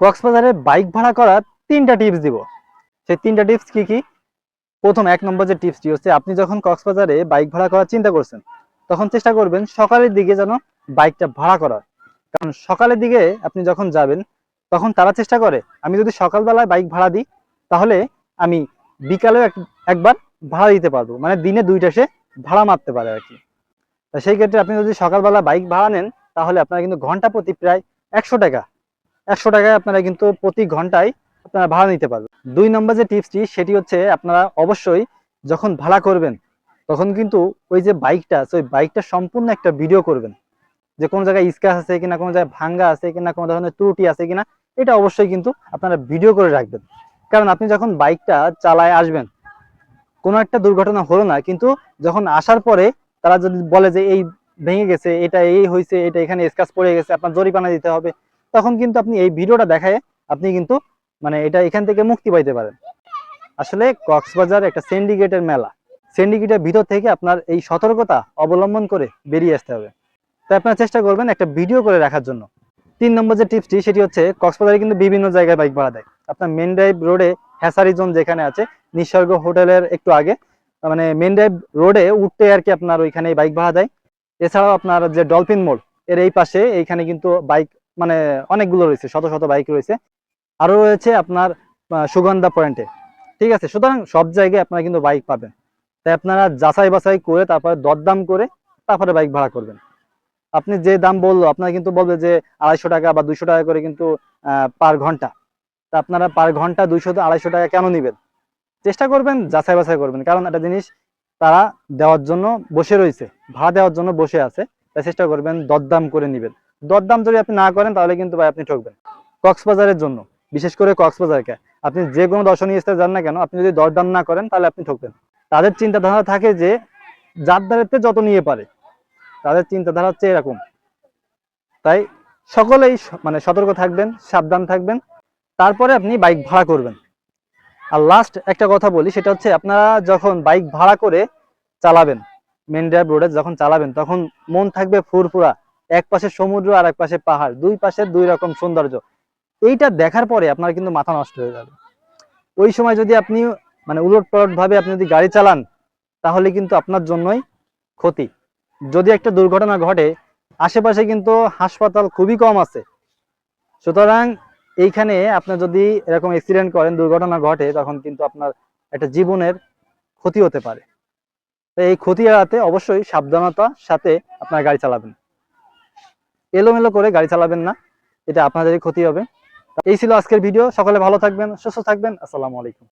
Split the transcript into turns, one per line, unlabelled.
কক্সবাজারে বাইক ভাড়া করার তিনটা টিপস দিব। সেই তিনটা টিপস কি কি? প্রথম, এক নম্বর যে টিপসটি হচ্ছে, আপনি যখন কক্সবাজারে বাইক ভাড়া করার চিন্তা করছেন, তখন চেষ্টা করবেন সকালের দিকে যেন বাইকটা ভাড়া করার। কারণ সকালের দিকে আপনি যখন যাবেন, তখন তারা চেষ্টা করে, আমি যদি সকালবেলায় বাইক ভাড়া দিই, তাহলে আমি বিকালেও এক- একবার ভাড়া দিতে পারব। মানে দিনে দুইটা সে ভাড়া মারতে পারে আর কি। সেই ক্ষেত্রে আপনি যদি সকালবেলা বাইক ভাড়া নেন, তাহলে আপনারা কিন্তু ঘণ্টা প্রতি প্রায় একশো টাকা একশো টাকায় আপনারা কিন্তু প্রতি ঘন্টায় আপনারা ভাড়া নিতে পারবেন। দুই নম্বর যে টিপসটি, সেটি হচ্ছে আপনারা অবশ্যই যখন ভাড়া করবেন, তখন কিন্তু ওই যে বাইকটা আছে, ওই বাইকটা সম্পূর্ণ একটা ভিডিও করবেন। যে কোনো জায়গায় স্ক্র্যাচ আছে কিনা, কোনো জায়গায় ভাঙ্গা আছে কিনা, কোনো ধরনের ত্রুটি আছে কিনা, এটা অবশ্যই কিন্তু আপনারা ভিডিও করে রাখবেন। কারণ আপনি যখন বাইকটা চালায় আসবেন, কোনো একটা দুর্ঘটনা হলো না, কিন্তু যখন আসার পরে তারা যদি বলে যে এই ভেঙে গেছে, এটা এই হয়েছে এটা এখানে স্ক্র্যাচ পড়ে গেছে, আপনার জরিমানা দিতে হবে তখন কিন্তু আপনি এই ভিডিওটা দেখায় আপনি কিন্তু মানে এটা এখান থেকে মুক্তি পাইতে পারেন। আসলে কক্সবাজার একটা সিন্ডিকেটের মেলা। সিন্ডিকেটের ভিতর থেকে আপনার এই সতর্কতা অবলম্বন করে বেরিয়ে আসতে হবে। তাই আপনারা চেষ্টা করবেন একটা ভিডিও করে রাখার জন্য। তিন নম্বর যে টিপসটি সেটি হচ্ছে কক্সবাজারে কিন্তু বিভিন্ন জায়গায় বাইক ভাড়া দেয়। আপনার মেন ড্রাইভ রোডে হ্যাসারি জোন যেখানে আছে, নিসর্গ হোটেলের একটু আগে মানে মেন ড্রাইভ রোডে উঠতে আর কি আপনার ওইখানে বাইক ভাড়া দেয়। এছাড়াও আপনার যে ডলফিন মোড় এর এই পাশে এইখানে কিন্তু বাইক মানে অনেকগুলো রয়েছে, শত শত বাইক রয়েছে। আরও রয়েছে আপনার সুগন্ধা পয়েন্টে ঠিক আছে, সুতরাং সব জায়গায় আপনারা কিন্তু বাইক পাবেন। তাই আপনারা যাচাই বাছাই করে, তারপরে দরদাম করে, তারপরে বাইক ভাড়া করবেন। আপনি যে দাম বলল, আপনারা কিন্তু বলবে যে আড়াইশো টাকা বা দুইশো টাকা করে কিন্তু পার ঘণ্টা। তা আপনারা পার ঘণ্টা দুইশো আড়াইশো টাকা কেন নিবেন? চেষ্টা করবেন, যাচাই বাছাই করবেন। কারণ একটা জিনিস, তারা দেওয়ার জন্য বসে রয়েছে, ভাড়া দেওয়ার জন্য বসে আছে। তাই চেষ্টা করবেন দরদাম করে নিবেন। দরদাম যদি আপনি না করেন, তাহলে কিন্তু ভাই আপনি ঠকবেন। কক্সবাজারের জন্য, বিশেষ করে কক্সবাজারকে। আপনি যে কোনো দর্শনীয় স্থানে যান না কেন, আপনি যদি দরদাম না করেন, তাহলে আপনি ঠকবেন। তাদের চিন্তাধারা থাকে যে যার দ্বারাতে যত নিয়ে পারে, তাদের চিন্তাধারা হচ্ছে এরকম। তাই সকলেই মানে সতর্ক থাকবেন, সাবধান থাকবেন। তারপরে আপনি বাইক ভাড়া করবেন। আর লাস্ট একটা কথা বলি, সেটা হচ্ছে আপনারা যখন বাইক ভাড়া করে চালাবেন মেন ড্রাইভ রোডে যখন চালাবেন, তখন মন থাকবে ফুরফুরা। এক পাশে সমুদ্র আর এক পাশে পাহাড়, দুই পাশে দুই রকম সৌন্দর্য। এইটা দেখার পরে আপনার কিন্তু মাথা নষ্ট হয়ে যাবে। ওই সময় যদি আপনি মানে উলট পালট ভাবে আপনি যদি গাড়ি চালান, তাহলে কিন্তু আপনার জন্যই ক্ষতি। যদি একটা দুর্ঘটনা ঘটে, আশেপাশে কিন্তু হাসপাতাল খুবই কম আছে। সুতরাং এইখানে আপনার যদি এরকম অ্যাক্সিডেন্ট করেন, দুর্ঘটনা ঘটে, তখন কিন্তু আপনার একটা জীবনের ক্ষতি হতে পারে। তো এই ক্ষতি এড়াতে অবশ্যই সাবধানতার সাথে আপনার গাড়ি চালাবেন। এলোমেলো করে গাড়ি চালাবেন না, এটা আপনাদেরই ক্ষতি হবে। এই ছিল আজকের ভিডিও সকলে ভালো থাকবেন, সুস্থ থাকবেন, আসসালামু আলাইকুম।